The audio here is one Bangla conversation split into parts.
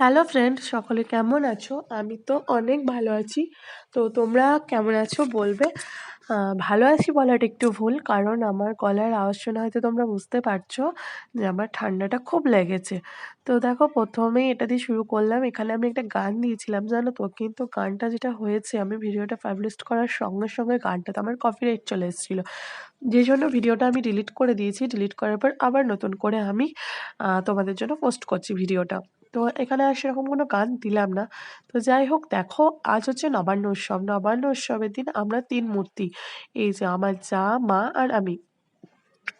হ্যালো ফ্রেন্ড সকলে কেমন আছো? আমি তো অনেক ভালো আছি। তো তোমরা কেমন আছো বলবে? ভালো আছি বলাটা একটু ভুল, কারণ আমার গলার আওয়াজ শুনে হয়তো তোমরা বুঝতে পারছ যে আমার ঠান্ডাটা খুব লেগেছে। তো দেখো, প্রথমেই এটা দিয়ে শুরু করলাম। এখানে আমি একটা গান দিয়েছিলাম, জানো তো? কিন্তু গানটা যেটা হয়েছে, আমি ভিডিওটা পাবলিশ করার সঙ্গে সঙ্গে গানটা তো আমার কপিরাইট চলে এসেছিল। যে জন্য ভিডিওটা আমি ডিলিট করে দিয়েছি। ডিলিট করার পর আবার নতুন করে আমি তোমাদের জন্য পোস্ট করছি ভিডিওটা। তো এখানে আর সেরকম কোনো গান দিলাম না। তো যাই হোক, দেখো, আজ হচ্ছে নবান্ন উৎসব। নবান্ন উৎসবের দিন আমরা তিন মূর্তি, এই যে আমার যা, মা আর আমি।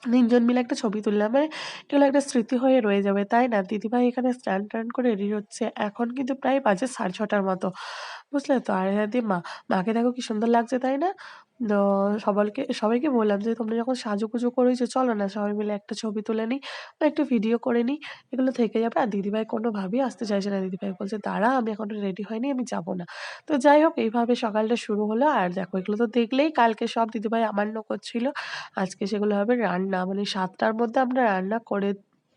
তিনজন মিলে একটা ছবি তুললাম মানে এগুলো একটা স্মৃতি হয়ে রয়ে যাবে, তাই না? দিদিভাই এখানে স্ট্যান্ড ট্যান্ড করে রেডি হচ্ছে। এখন কিন্তু প্রায় বাজে সাড়ে ছটার মতো। বুঝলে তো? আর দিয়ে মা মাকে দেখো কি সুন্দর লাগছে, তাই না? তো সবাইকে সবাইকে বললাম যে, তোমরা যখন সাজুগুজু করেছ, চলো না, সবাই মিলে একটা ছবি তুলে নিই, বা একটু ভিডিও করে নিই। এগুলো থেকে যাবে। আর দিদিভাই কোনোভাবেই আসতে চাইছে না। দিদিভাই বলছে, দাঁড়া, আমি এখনও রেডি হয়নি, আমি যাব না। তো যাই হোক, এইভাবে সকালটা শুরু হলো। আর দেখো, এগুলো তো দেখলেই কালকে সব দিদিভাই আমান্য করছিল আজকে সেগুলো হবে রান্না। মানে সাতটার মধ্যে আমরা রান্না করে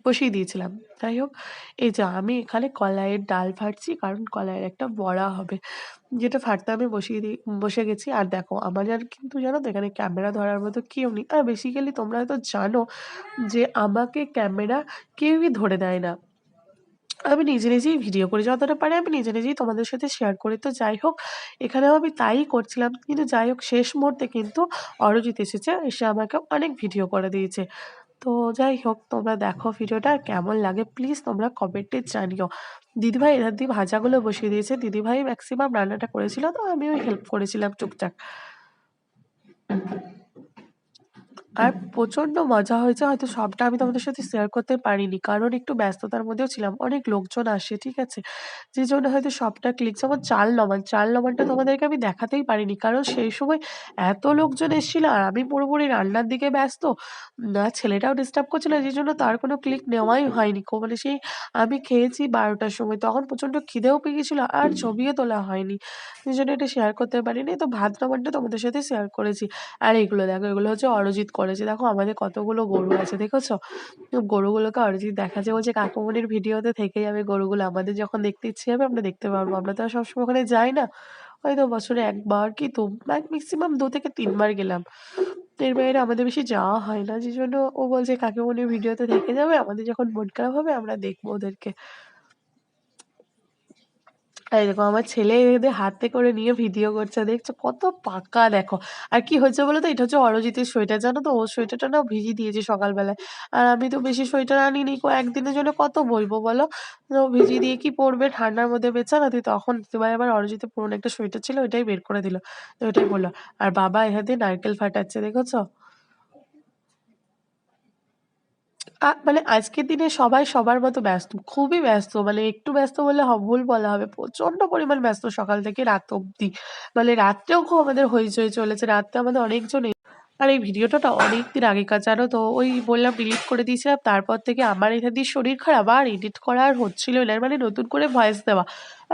বসিয়ে দিয়েছিলাম। যাই হোক, এই যে আমি এখানে কলাইয়ের ডাল ফাটছি, কারণ কলাইয়ের একটা বড়া হবে। যেটা ফাটতে আমি বসিয়ে দিই বসে গেছি। আর দেখো, আমার আর কিন্তু জানো তো, এখানে ক্যামেরা ধরার মতো কেউ নেই। আর বেসিক্যালি তোমরা হয়তো জানো যে আমাকে ক্যামেরা কেউই ধরে দেয় না। আমি নিজে নিজেই ভিডিও করি, যতটা পারি আমি নিজে নিজেই তোমাদের সাথে শেয়ার করি। তো যাই হোক, এখানেও আমি তাই করছিলাম। কিন্তু যাই হোক, শেষ মুহূর্তে কিন্তু অরিজিৎ এসেছে, এসে আমাকে অনেক ভিডিও করে দিয়েছে। তো যাই হোক তোমরা দেখো ভিডিওটা কেমন লাগে প্লিজ তোমরা কমেন্টে জানিও। দিদিভাই এনার দিয়ে ভাজাগুলো বসিয়ে দিয়েছে। দিদিভাই ম্যাক্সিমাম রান্নাটা করেছিল, তো আমিও হেল্প করেছিলাম টুকটাক আর প্রচণ্ড মজা হয়েছে। হয়তো সবটা আমি তোমাদের সাথে শেয়ার করতে পারিনি। কারণ একটু ব্যস্ততার মধ্যেও ছিলাম। অনেক লোকজন আসে ঠিক আছে? যে জন্য হয়তো সবটা ক্লিক যেমন চাল নমান চাল নমানটা তোমাদেরকে আমি দেখাতেই পারিনি। কারণ সেই সময় এত লোকজন এসেছিল আর আমি পুরোপুরি রান্নার দিকে ব্যস্ত। না ছেলেটাও ডিস্টার্ব করছিল। যে জন্য তার কোনো ক্লিক নেওয়াই হয়নি। মানে সেই আমি খেয়েছি বারোটার সময়। তখন প্রচণ্ড খিদেও পেয়ে গেছিল আর ছবিও তোলা হয়নি। সেই জন্য এটা শেয়ার করতে পারিনি। তো ভাত নমানটা তোমাদের সাথে শেয়ার করেছি। আর এগুলো দেখো এগুলো হচ্ছে অরজিৎ করেছে দেখো আমাদের কতগুলো গরু আছে, দেখেছ? গরুগুলোকে অরিজিৎ দেখাচ্ছে বলছে কাকুমনির ভিডিওতে থেকে যাবে গরুগুলো আমাদের যখন দেখতে ইচ্ছে হবে, আমরা দেখতে পারব। আমরা তো আর সবসময় ওখানে যাই না। হয়তো বছরে একবার কি তো ম্যাক্সিমাম দু থেকে তিনবার গেলাম। এর বাইরে আমাদের বেশি যাওয়া হয় না। যে জন্য ও বলছে, কাকিমনির ভিডিওতে থেকে যাবে, আমাদের যখন মন খারাপ হবে, আমরা দেখব ওদেরকে। দেখো, আমার ছেলে এদের হাতে করে নিয়ে ভিডিও করছে, দেখছ? কত পাকা দেখো। আর কি হয়েছে বলো তো? এটা হচ্ছে অরজিতের সোয়েটার, জানো তো? ও সোয়েটারটা না ভিজিয়ে দিয়েছে সকালবেলায়। আর আমি তো বেশি সোয়েটার আনিনি একদিনের জন্য কত বলব বলো? তো ভিজিয়ে দিয়ে কি পরবে? ঠান্ডার মধ্যে বেচা না? তুই তখন তোমার আবার অরজিতের পুরোনো একটা সোয়েটার ছিল, ওইটাই বের করে দিল। তো ওইটাই বলল, আর বাবা এখান দিয়ে নারকেল ফাটাচ্ছে, দেখেছ? মানে আজকের দিনে সবাই সবার মতো ব্যস্ত। খুবই ব্যস্ত। মানে একটু ব্যস্ত বলে ভুল বলা হবে। প্রচণ্ড পরিমাণ ব্যস্ত সকাল থেকে রাত অব্দি। মানে রাত্রেও খুব আমাদের হইচই চলেছে। রাত্রে আমাদের অনেকজন আর এই ভিডিওটা না অনেকদিন আগেকার জানো তো? ওই বললাম ডিলিট করে দিয়েছিলাম। তারপর থেকে আমার এখান দিয়ে শরীর খারাপ আর এডিট করা আর হচ্ছিল না। মানে নতুন করে ভয়েস দেওয়া।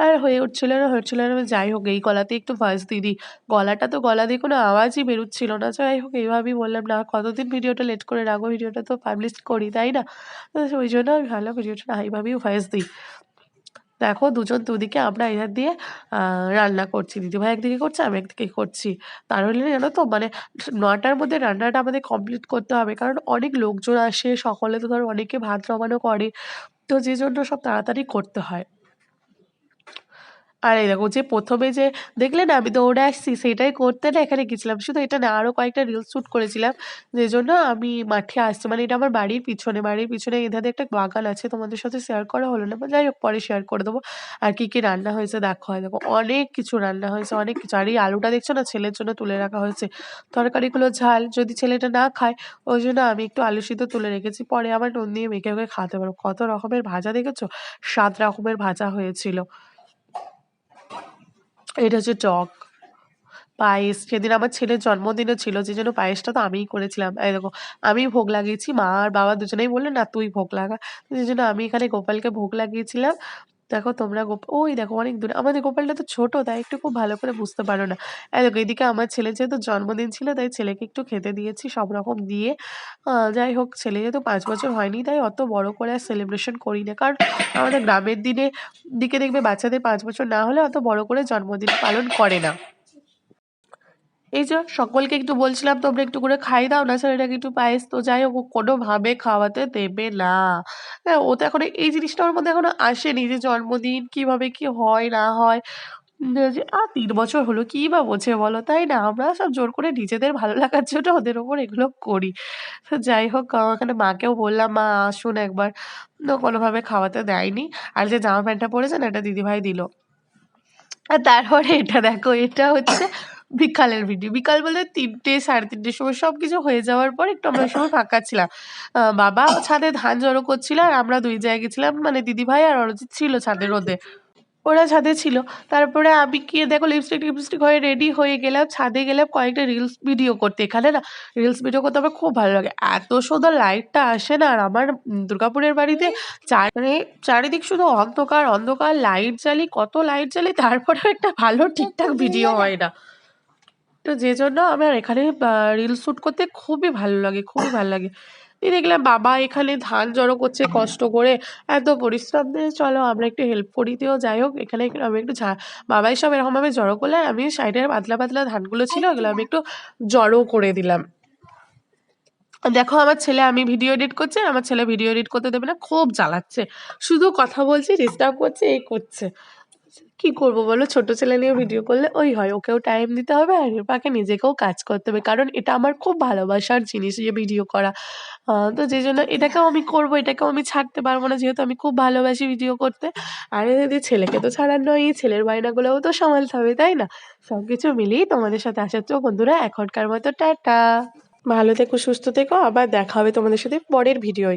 আর হয়ে উঠছিল না, হচ্ছিল না। যাই হোক এই গলাতে একটু ভয়েস দিয়ে দিই। গলাটা তো গলা দিয়ে কোনো আওয়াজই বেরোচ্ছিল না। যাই হোক এইভাবেই বললাম না কতদিন ভিডিওটা লেট করে রাখব ভিডিওটা তো পাবলিশ করি, তাই না? ওই জন্য আমি ভাবলাম ভিডিওটা এইভাবেই ভয়েস দিই। দেখো দুজন দুদিকে আমরা এধার দিয়ে রান্না করছি। দিদিভাই একদিকে করছে, আমি একদিকে করছি। তার হলে জানো তো মানে নটার মধ্যে রান্নাটা আমাদের কমপ্লিট করতে হবে। কারণ অনেক লোকজন আসে, সকলে তো ধরো অনেকে ভাত জমানো করে। তো যে জন্য সব তাড়াতাড়ি করতে হয়। আর এই দেখো যে প্রথমে যে দেখলে না আমি দৌড়ে আসছি সেটাই করতে না এখানে গেছিলাম। শুধু এটা না আরও কয়েকটা রিলস শ্যুট করেছিলাম। যে জন্য আমি মাঠে আসছি মানে এটা আমার বাড়ির পিছনে বাড়ির পিছনে এধারে একটা বাগান আছে, তোমাদের সাথে শেয়ার করা হলো না যাই হোক পরে শেয়ার করে দেবো। আর কী কী রান্না হয়েছে দেখো হয়। দেখো অনেক কিছু রান্না হয়েছে, অনেক কিছু। আর এই আলুটা দেখছ না, ছেলের জন্য তুলে রাখা হয়েছে। তরকারিগুলো ঝাল, যদি ছেলেটা না খায়, ওই জন্য আমি একটু আলু সিদ্ধ তুলে রেখেছি। পরে আবার নুন দিয়ে মেখে মেখে খাওয়াতে পারব। কত রকমের ভাজা দেখেছ? সাত রকমের ভাজা হয়েছিল। এটা হচ্ছে টক পায়েস। সেদিন আমার ছেলের জন্মদিনও ছিল, যে জন্য পায়েসটা তো আমিই করেছিলাম। এই দেখো, আমি ভোগ লাগিয়েছি, মা আর বাবা দুজনেই বললেন, না, তুই ভোগ লাগা। সেই জন্য আমি এখানে গোপালকে ভোগ লাগিয়েছিলাম। দেখো তোমরা গোপাল ওই দেখো অনেক দূরে, আমাদের গোপালটা তো ছোট, তাই একটু খুব ভালো করে বুঝতে পারো না। দেখো, এদিকে আমার ছেলে যেহেতু জন্মদিন ছিল, তাই ছেলেকে একটু খেতে দিয়েছি, সব রকম দিয়ে। যাই হোক, ছেলে যেহেতু পাঁচ বছর হয়নি, তাই অত বড় করে আর সেলিব্রেশন করি না। কারণ আমাদের গ্রামের দিনে, দিকে দেখবে বাচ্চাদের পাঁচ বছর না হলে অত বড় করে জন্মদিন পালন করে না। এই যে সকলকে একটু বলছিলাম, তোমরা একটু করে খাই দাও, না ছেলেটাকে একটু পায়েস, তো যাই হোক কোনোভাবে খাওয়াতে দেবে না। হ্যাঁ ও তো এখনও এই জিনিসটা ওর মধ্যে এখনও আসেনি যে জন্মদিন কীভাবে কি হয়, না হয়। যে আর তিন বছর হলো, কি বা বোঝে বলো, তাই না? আমরা সব জোর করে নিজেদের ভালো লাগার জন্য ওদের ওপর এগুলো করি। তো যাই হোক ওখানে মাকেও বললাম, মা, আসুন একবার। কোনোভাবে খাওয়াতে দেয়নি। আর যে জামা প্যান্টটা পরেছে না, এটা দিদিভাই দিল। আর তারপরে এটা দেখো, এটা হচ্ছে বিকালের ভিডিও বিকাল বলে তিনটে সাড়ে তিনটের সময় সব কিছু হয়ে যাওয়ার পর একটু আমরা সময় ফাঁকা ছিলাম। বাবা ছাদে ধান জড়ো করছিল আর আমরা দুই জায়গায় গেছিলাম। মানে দিদি ভাই আর অরজিৎ ছিল ছাদে রোদে ওরা ছাদে ছিল। তারপরে আমি গিয়ে দেখো লিপস্টিক টিপস্টিক হয়ে রেডি হয়ে গেলাম। ছাদে গেলাম কয়েকটা রিলস ভিডিও করতে। এখানে না রিলস ভিডিও করতে আমার খুব ভালো লাগে। এত সুন্দর লাইটটা আসে না। আর আমার দুর্গাপুরের বাড়িতে চার মানে চারিদিক শুধু অন্ধকার অন্ধকার লাইট জ্বালি কত লাইট জ্বালি তারপরেও একটা ভালো ঠিকঠাক ভিডিও হয় না। তো যে জন্য আমার এখানে রিল শ্যুট করতে খুবই ভালো লাগে, খুবই ভালো লাগে। এই দেখলাম বাবা এখানে ধান জড়ো করছে, কষ্ট করে এত পরিশ্রম দিয়ে, চলো আমরা একটু হেল্প করি দিও যাই হোক, এখানে আমি একটু বাবাই সব এরকমভাবে জড়ো করলে, আমি সাইডের পাতলা পাতলা ধানগুলো ছিল ওগুলো আমি একটু জড়ো করে দিলাম। দেখো আমার ছেলে, আমি ভিডিও এডিট করছি আমার ছেলে ভিডিও এডিট করতে দেবে না, খুব জ্বালাচ্ছে। শুধু কথা বলছি ডিস্টার্ব করছে, এই করছে। কি করব বলো? ছোট ছেলে নিয়ে ভিডিও করলে ওই হয়। ওকেও টাইম দিতে হবে আর ফাঁকে নিজেকেও কাজ করতে হবে। কারণ এটা আমার খুব ভালোবাসার জিনিস যে ভিডিও করা। তো যে জন্য এটাকেও আমি করব, এটাকেও আমি ছাড়তে পারব না। যেহেতু আমি খুব ভালোবাসি ভিডিও করতে। আর যদি ছেলেকে তো ছাড়ার নয়, ছেলের বায়নাগুলোও তো সামালতে হবে, তাই না? সব কিছু মিলিয়ে তোমাদের সাথে আসার তো বন্ধুরা এখনকার মতো টাটা। ভালো থেকো, সুস্থ থেকো। আবার দেখা হবে তোমাদের সাথে পরের ভিডিওয়